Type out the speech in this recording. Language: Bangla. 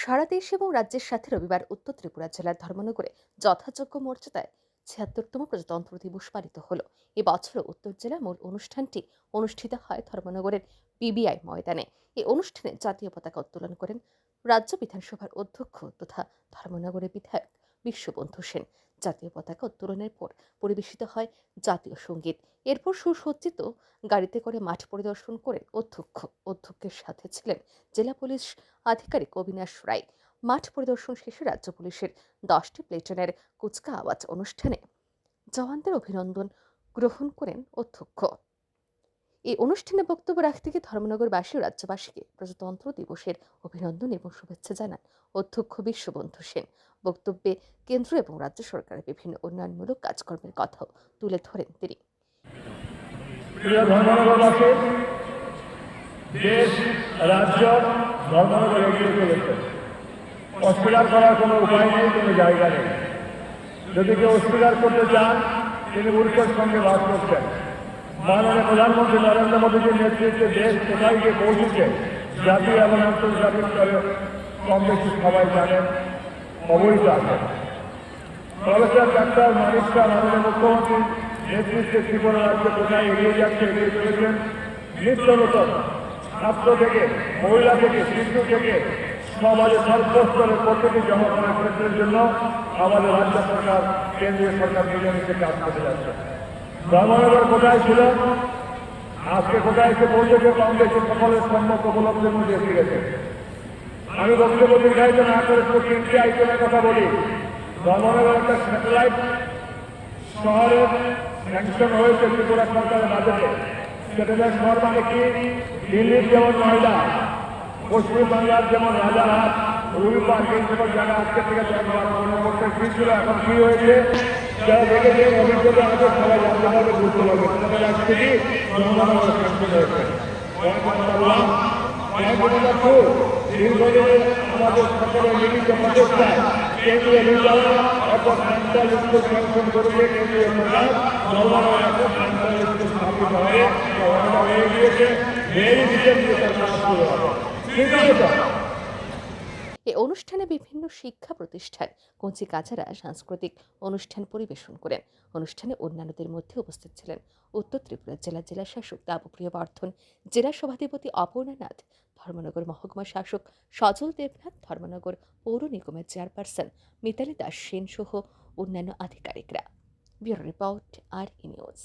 সারা দেশ এবং রাজ্যের সাথে রবিবার উত্তর ত্রিপুরা জেলার ধর্মনগরে যথাযোগ্য মর্যাদায় ছিয়াত্তরতম প্রজাতন্ত্র দিবস পালিত হল। এবছরও উত্তর জেলার মূল অনুষ্ঠানটি অনুষ্ঠিত হয় ধর্মনগরের পিবিআই ময়দানে। এই অনুষ্ঠানে জাতীয় পতাকা উত্তোলন করেন রাজ্য বিধানসভার অধ্যক্ষ তথা ধর্মনগরের বিধায়ক বিশ্ববন্ধু সেন। জাতীয় পতাকা উত্তোলনের পর পরিবেশিত হয় জাতীয় সংগীত। এরপর সুসজ্জিত গাড়িতে করে মাঠ পরিদর্শন করেন অধ্যক্ষ। অধ্যক্ষের সাথে ছিলেন জেলা পুলিশ আধিকারিক অবিনাশ রায়। মাঠ পরিদর্শন শেষে রাজ্য পুলিশের দশটি প্লেটনের কুচকা আওয়াজ অনুষ্ঠানে জওয়ানদের অভিনন্দন গ্রহণ করেন অধ্যক্ষ। এই অনুষ্ঠানে বক্তব্য রাখতে গিয়ে ধর্মনগরবাসী ও রাজ্যবাসীকে প্রজাতন্ত্র দিবসের অভিনন্দন এবং শুভেচ্ছা জানান অধ্যক্ষ বিশ্ববন্ধু সেন। বক্তব্যে কেন্দ্র এবং রাজ্য সরকারের বিভিন্ন উন্নয়নমূলক কাজকর্মের কথাও তুলে ধরেন তিনি। অস্বীকার করার কোনো উপায় নেই, কোনো জায়গা নেই। যদি কেউ অস্বীকার করতে চান, তিনি মূর্খের সঙ্গে বাস করছেন। মাননীয় প্রধানমন্ত্রী নরেন্দ্র মোদীজির নেতৃত্বে দেশ কোথায় গিয়ে পৌঁছেছে। জাতীয় এবং আন্তর্জাতিক স্তরে কম বেশি সবাই জানেন অবহিত আছেন প্রফেসর ডাক্তার মানিক শাহ, মাননীয় মুখ্যমন্ত্রী নেতৃত্বে ত্রিপুরা রাজ্য কোথায় এগিয়ে যাচ্ছে এগিয়ে চলেছেন নিত্য নতুন ছাত্র থেকে, মহিলা থেকে, শিশু থেকে সমাজের সর্বস্তরের প্রত্যেকে জমা করার ক্ষেত্রের জন্য আমাদের রাজ্য সরকার, কেন্দ্রীয় সরকার মিলেমিশে কাজ করে যাচ্ছে। ধর্মনগর কোথায় ছিল আজকে কোথায় এসে পৌঁছেছে? কম বেশি সকলের সম্মত উপলব্ধির মধ্যে এসে গেছে। আমি বক্তব্য দীর্ঘায়িত না করে শুধু তিনটি আইটেমের কথা বলি। ধর্মনগর একটা স্যাটেলাইট শহরে স্যাংশন হয়েছে ত্রিপুরা সরকারের বাজেটে স্যাটেলাইট শহর মানে কি? দিল্লির যেমন নয়ডা পশ্চিমবাংলার যেমন রাজারহাট রবিবার সকল জায়গা আজকে থেকে করতে কি ছিল, এখন কি হয়েছে? যারা দেখেছে অভিজ্ঞতা আছে, সবাই জানতে পারবে, বুঝতে পারবে। স্যাটেলাইট থেকে ধর্মনগর স্যাংশন হয়েছে। দীর্ঘদিনের আমাদের সকলের মিলিত প্রচেষ্টায় কেন্দ্রীয় বিদ্যালয় সেন্ট্রাল স্কুল স্যাংশন করেছে কেন্দ্রীয় সরকার একটা সেন্ট্রাল স্কুল স্থাপিত হয়ে গিয়েছে কাজ শুরু হবে ঠিক আছে তো এই অনুষ্ঠানে বিভিন্ন শিক্ষা প্রতিষ্ঠান, কঞ্চি কাছাড়া সাংস্কৃতিক অনুষ্ঠান পরিবেশন করেন। অনুষ্ঠানে অন্যান্যদের মধ্যে উপস্থিত ছিলেন উত্তর ত্রিপুরা জেলা জেলা শাসক দেবপ্রিয় বর্ধন জেলা সভাধিপতি অপর্ণানাথ ধর্মনগর মহকুমা শাসক সজল দেবনাথ, ধর্মনগর পৌর নিগমের চেয়ারপারসন মিতালি দাস সেন সহ অন্যান্য আধিকারিকরা। Bureau report R news.